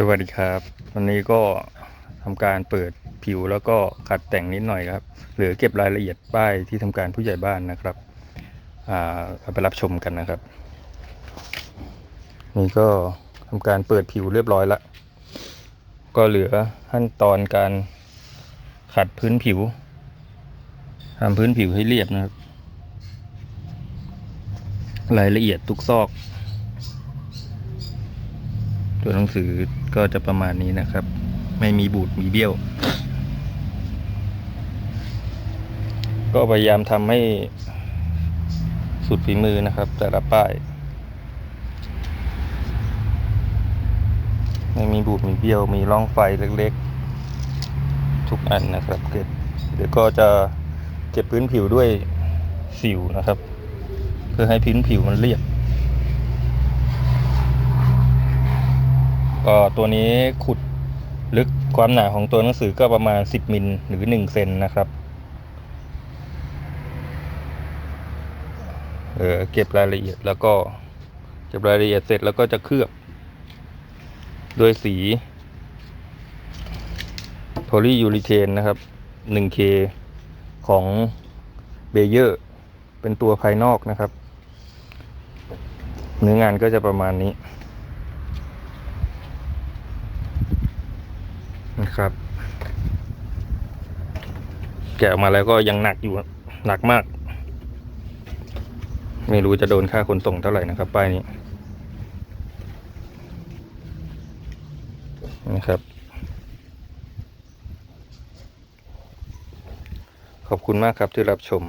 สวัสดีครับ วันนี้ก็ทำการเปิดผิวแล้วก็ขัดแต่งนิดหน่อยครับ เหลือเก็บรายละเอียดป้ายที่ทำการผู้ใหญ่บ้านนะครับอ่าเอาไปรับชมกันนะครับ นี่ก็ทำการเปิดผิวเรียบร้อยละก็เหลือขั้นตอนการขัดพื้นผิวทำพื้นผิวให้เรียบนะครับ รายละเอียดทุกซอก ตัวหนังสือก็จะประมาณนี้นะครับ ไม่มีบูดมีเบี้ยว ก็พยายามทำให้สุดฝีมือนะครับ แต่ละป้าย ไม่มีบูดมีเบี้ยว มีร่องไฟเล็กๆ ทุกอันนะครับเก็บเดี๋ยวก็จะเก็บพื้นผิวด้วยสิวนะครับ เพื่อให้พื้นผิวมันเรียบ ก็ตัวนี้ขุดลึกความหนาของตัวหนังสือก็ประมาณ 10 มิลหรือ 1 เซนนะครับเออเก็บรายละเอียดแล้วก็เก็บรายละเอียดเสร็จแล้วก็จะเคลือบด้วยสีโพลียูริเทนนะครับ 1K ของเบเยอร์เป็นตัวภายนอกนะครับ เนื้องานก็จะประมาณนี้ นะครับ แกะออกมาแล้วก็ยังหนักอยู่หนักมาก ไม่รู้จะโดนค่าขนส่งเท่าไหร่นะครับป้ายนี้นะครับ ขอบคุณมากครับที่รับชม